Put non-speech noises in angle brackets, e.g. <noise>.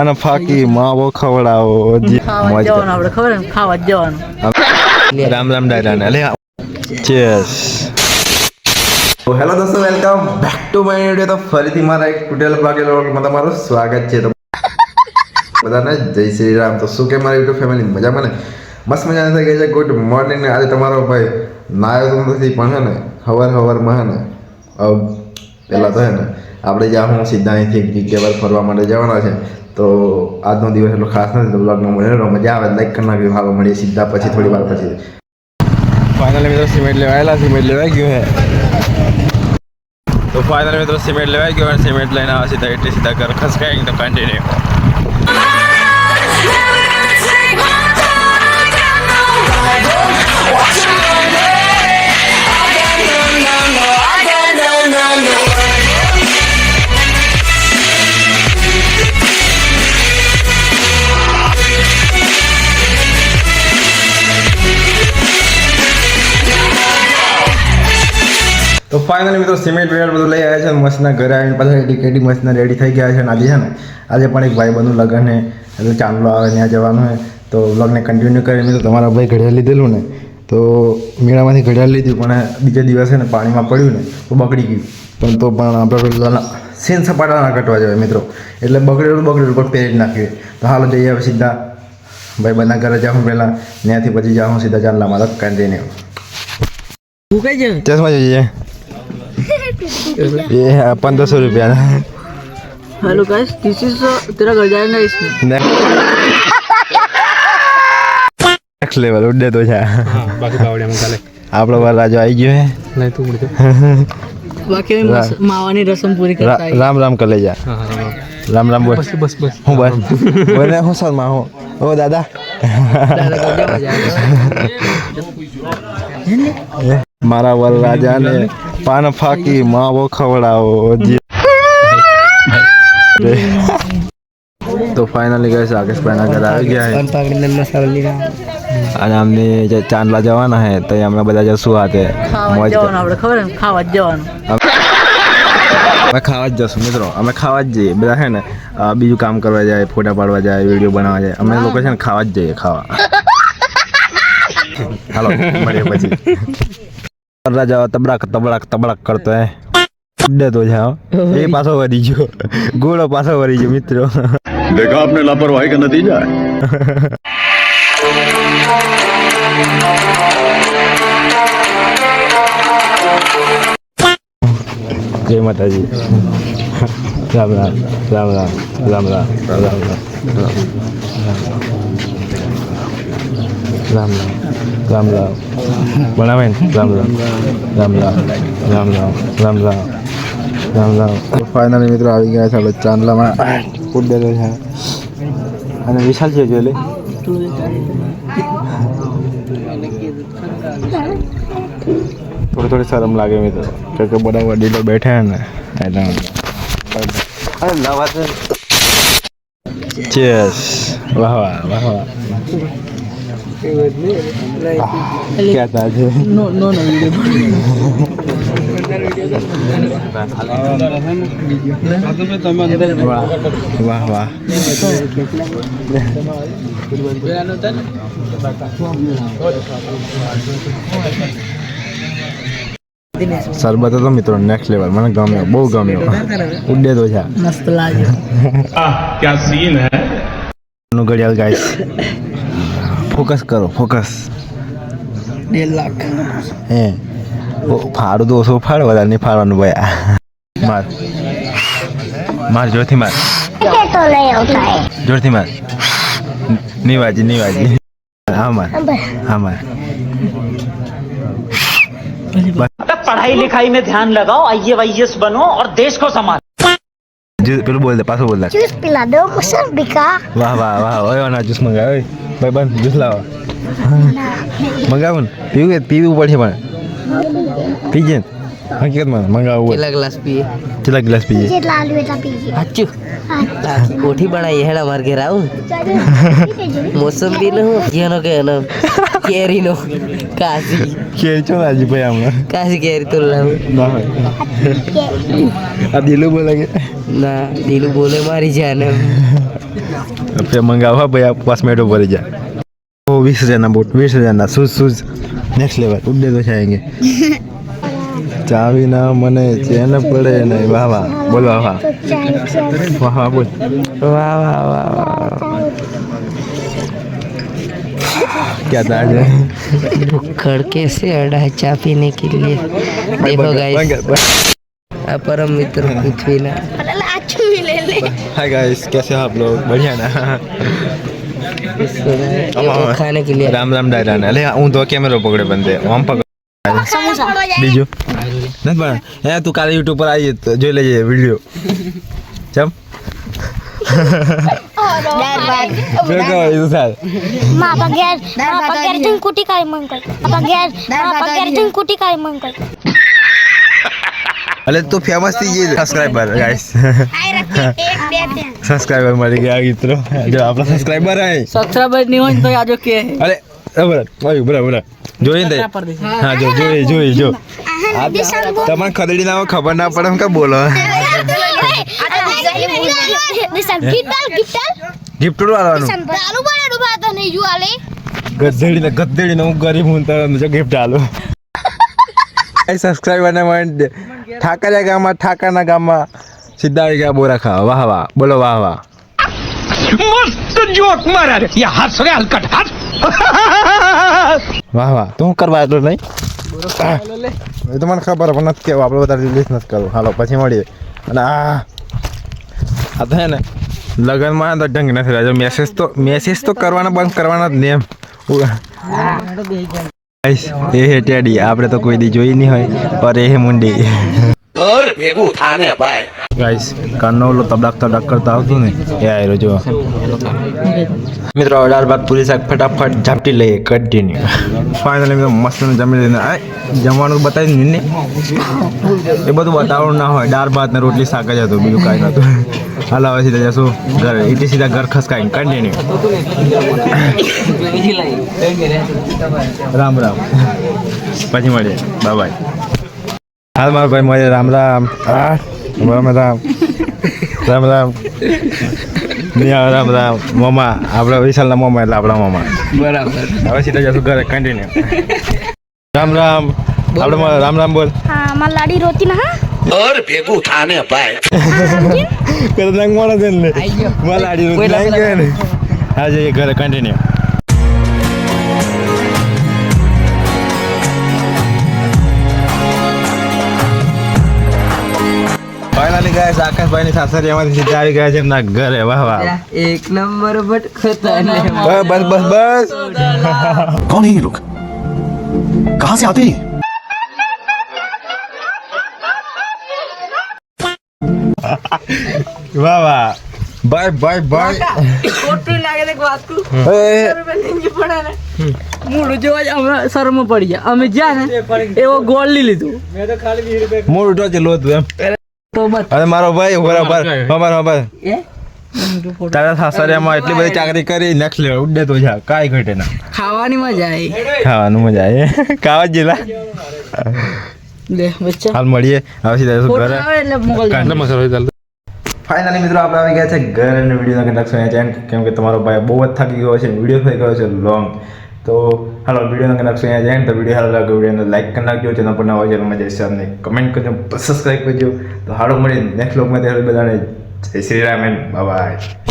અને ફાકી માવો ખવડાવો ખાવા જવાનું આપણે ખબર ખાવા જવાનું. રામ રામ ડાયરા ને લે. ચેસ હેલો દોસ્તો welcome back to my video. તો ફરીથી મારા એક તૂટેલ ભાગેલો વ્લોગમાં તમારું સ્વાગત છે. તો બધાને જય શ્રી રામ. તો શું કે મારી યુટ્યુબ ફેમિલી મજામાં ને? મસ્ત મજાની થઈ ગઈ છે. ગુડ મોર્નિંગ ને આજે તમારો ભાઈ નાયો તો નથી પણ હે ને હવાર હવારમાં હે ને પેલા પહેલાં તો હે ને આપણે જ્યાં હું સીધા અહીંથી એક જગ્યા પર ફરવા માટે જવાના છે. તો આજનો દિવસ એટલો ખાસ નથી તો બ્લોગમાં મળે મજા આવે લાઈક કરી હાલો મળીએ સીધા પછી થોડી વાર પછી. ફાઇનલી મિત્રો સિમેન્ટ લેવા આવેલા સિમેન્ટ લેવાઈ ગયું હે. તો ફાઇનલ મિત્રો સિમેન્ટ લેવાઈ ગયો અને સિમેન્ટ લઈને આવે સીધા એટલે સીધા ઘર ખસકાય તો કન્ટિન્યુ તો ફાઇનલી મિત્રો સિમેન્ટ વેમેન્ટ બધું લઈ આવ્યા છે મસ્તના ઘરે આવીને પાછા રેડી કેડી મસ્તના રેડી થઈ ગયા છે અને આજે છે ને. આજે પણ એક ભાઈ બંધુ લગ્ન છે એટલે ચાંદલો આવે ત્યાં જવાનું છે તો વ્લોગને કન્ટિન્યુ કરીને મિત્રો તમારા ભાઈ ઘડિયાળ લીધેલું ને. તો મેળામાંથી ઘડિયાળ લીધું પણ બીજા દિવસે ને પાણીમાં પડ્યું ને તો બગડી ગયું. પણ તો પણ આપણે પેલા સીન સપાટા ના કટવા જોઈએ મિત્રો. એટલે બગડેલું બગડેલું પણ પહેરી જ નાખ્યું તો હાલો જઈએ હવે સીધા. ભાઈ બધા ઘરે જાઉં પહેલાં ત્યાંથી પછી જાઉં સીધા ચાંદલામાં તો કઈ જવું ચશ્મા જોઈએ. ये पंद्रह सौ रुपया हेलो गाइस दिस इज तेरा घर जाएगा इसमें નેક્સ્ટ લેવલ ઉડે તો છે બાકી બાવડિયામાં ચાલે આપણો વાર રાજો આવી ગયો હે નહીં તું પડતો બાકી અમે મસ- માવાની રસમ પૂરી રા- કરતા આવીએ. રામ રામ કલેજા હા હા હા રામ રામ બોલ બસ બસ બસ હું બસ બોલે હું શર્મા હું ઓ દાદા મારા વર રાજાને પાન ફાકી માવો ખવડાવો તો ફાઇનલી ગઈ રાકેશભાઈના ઘરે આવી ગયા અને અમને જે ચાંદલા જવાના હે તો અમે બધા જશું હાથે. ખાવા મોજ આપણે ખાવા જવાનું. અમે ખાવા જ જશું મિત્રો. અમે ખાવા જ જઈએ. બધા છે ને બીજું કામ કરવા જાય ફોટા પાડવા જાય વીડિયો બનાવવા જાય. અમે લોકો છે ને ખાવા જ જઈએ ખાવા. <laughs> હાલો મળીએ પછી. कर रहा जाओ तबड़क तबड़क तबड़क करते हैं डे तो जाओ ये पासो वरी जो गोड़ो पासो वरी जो मित्रों देखा आपने लापरवाही का नतीजा जय माता जी राम राम राम राम राम राम राम राम राम રામ રામ રામ રામ. ભણાવે ને? રામ રામ રામ રામ રામ રામ રામ રામ રામ રામ. ફાઇનલી મિત્રો આવી ગયા છે આપણે ચાંદલામાં. ઉડેલો છે. અને વિશાલ છે જોઈ લે. થોડી થોડી શરમ લાગે મિત્રો. કે કે બધા વડીલો બેઠા હે ને એટલે અરે નવા ચેસ વાહ વાહ વાહ વાહ. क्या था વાહ વાહ શરબત હતો મિત્રો નેક્સ્ટ લેવલ મને ગમ્યો બહુ ગમ્યો. ઉડે તો છે. મસ્ત લાગે. આ ક્યાં સીન હે? નું ઘડિયાળ ગાઈસ फोकस करो फोकस डेढ़ લાખ હે ફાળું તો ઓછો ફાળ વધારે નહીં ફાળવાનું ભાઈ માર માર જોરથી માર જોરથી માર નહીં पढ़ाई लिखाई में ध्यान लगाओ आइए वाईएस बनो और देश को संभालो। जूस बोल दे पासो बोल दे। जूस पिला दो कुछ बिका। वाह वाह वाह ओए ना जूस मंगाओ ભાઈ બંધ જ્યુસ લાવો. મંગાવું પીવું પીવું પડશે પણ? પીજે હકીકતમાં મંગાવું કેટલા ગ્લાસ પીએ? કેટલા ગ્લાસ પીએ? જેટલા આલુ એટલા પીએ સાચું? કોઠી બનાવી હેડા માર ઘેર આવું મોસંબી નો જેનો કે એનો? કેરી નો કાસી કેરી છો આજી ભાઈ આમ? કાસી કેરી તો લાવ. ના આ દિલુ બોલે ના દિલુ બોલે મારી જાને રૂપિયા મંગાવો ભાઈ આ પાંચ મિનિટ ભરી જાય ઓ વીસ હજારના બૂટ વીસ હજારના શૂઝ શૂઝ નેક્સ્ટ લેવલ ઉડે તો છાએંગે ચાવી ના મને ચેન પડે નહીં વાહ વાહ બોલ વાહ વાહ વાહ વાહ બોલ વાહ વાહ વાહ વાહ क्या था आज खड़ कैसे अड़ा है चाय पीने के लिए देखो गाइस आ परम मित्र पृथ्वी ना हाय गाइस कैसे हो आप लोग बढ़िया ना इसको ये खाने के लिए રામ રામ ડાયરા ને અલે હું તો કેમેરો પકડે બંધે આમ પકડ બીજું નથી પણ હે તું કાલે યુટ્યુબ પર આવી તો જોઈ લેજે વિડીયો ચમ મેં કહો એવું થાય માં પગેર માં પગેર તું કુટી કાઈ મન કર પગેર માં પગેર તું કુટી કાઈ મન કર અલે તું ફેમસ થઈ ગઈ સબસ્ક્રાઇબર ગાઈસ આઈ રખી એક બે ત્રણ સબસ્ક્રાઇબર મળી ગયા મિત્રો. જો આપણા સબસ્ક્રાઇબર આય. સબસ્ક્રાઇબરની હોય તો આજો કે. અરે બરાબર ભાઈ બરાબર જોઈ ને હા જો જોઈ જોઈ જો. તમને ખદડી ના ખબર ના પડે એમ કે બોલો. ગિફ્ટ વાળવાનું ગધેડી ને ગધેડી ને હું? ગરીબ હું તો જો ગિફ્ટ આલું સબસ્ક્રાઈબર ને મને <laughs> ઠાકરિયા ગામમાં ઠાકરના ગામમાં સીધા આવી ગયા બોરા ખાવા. વાહ વાહ. બોલો વાહ વાહ. મસ્ત જોક મારા રે. યા હાથ રે હલકટ હાથ. વાહ વાહ. તું કરવા એટલું નહીં? એ તો મને ખબર પણ નથી કેવું. આપણે વધારે રિલીઝ નથી કરવું. હાલો પછી મળીએ. અને આ આ તો હે ને લગ્નમાં તો ઢંગ નથી રાજો મેસેજ તો મેસેજ તો કરવાના બંધ કરવાના જ ને એમ. એ હે ટેડી આપણે તો કોઈ દી જોઈ નહીં હોય પર એ હે મુંડી. ગાઈસ કાનોલો તબડાક તબડાક કરતા આવતું ને એ આયરો જો. મિત્રો અઢાર બાદ પૂરી શાક ફટાફટ ઝાપટી લઈએ કન્ટિન્યુ ફાઇનલી મિત્રો મસ્ત જમી લઈને આ જમવાનું બતાવી ને એ બધું બતાવવાનું ના હોય દાળ ભાત ને રોટલી શાક જ હતું બીજું કાંઈ નહોતું Halo, si ini gar khas kain. Ram ram, bye bye. Ah, ram ram, ram ram, ram ram. Ram ram, mama, mama, ya, mama. Apa si gar, kain. Ram ram, ram ram bol. Ah, malari roti nih, ha? અર ભેગું થાને ભાઈ. ખતરનાક માણસ ને મલાડી નું ને. હા જઈએ ઘરે કન્ટિન્યુ ફાઇનલી ગાઈસ આકાશભાઈ ની સાસરી અમારી સીધા આવી ગયા છે એમના ઘરે. વાહ વાહ. એક નંબર બટ ખતરનાક બસ બસ બસ. કોણ હે લોક? કહાં સે આતે હૈ? વાહ વાહ. Bye bye bye. ખોટું લાગે દેખ વાત તું એ. પડે ને. મૂળ જોવા જ અમે શરમ પડી ગયા. અમે જ્યાં ને એવો ગોળ લઈ લીધું. મૂળ ઉઠો છે લોતું એમ. તો બસ. અને મારો ભાઈ બરાબર બરાબર અમાર એ? તારા સાસરિયામાં એટલી બધી ચાકરી કરી નેક્સ્ટ લેવલ ઉડે તો જા. કાંઈ ઘટે ના. ખાવાની મજા આવી. ખાવાનું મજા આવી. ખાવા જ જેલા. લે બચ્ચા. હાલ મળીએ. આવશે ઘરે? મોકલજો. મસાલો ચાલતો ફાઇનલી મિત્રો, આપણે આવી ગયા છે ઘર અને વીડિયો કેટલાક સમય ચેન કેમ કે તમારો ભાઈ બહુ જ થાકી ગયો છે વીડિયો થઈ ગયો છે લોંગ તો હાલો વીડિયો કેટલાક સમય જાય તો વીડિયો હાલ લાગ્યો વિડીયોને લાઈક કરી નાખજો ચેનલ પર નવા ચેનલમાં જઈશ અમને કમેન્ટ કરજો સબસ્ક્રાઈબ કરજો. તો હાડો મળી નેક્સ્ટ લોકમાં ત્યારે બધાને જય શ્રી રામ એન્ડ બાય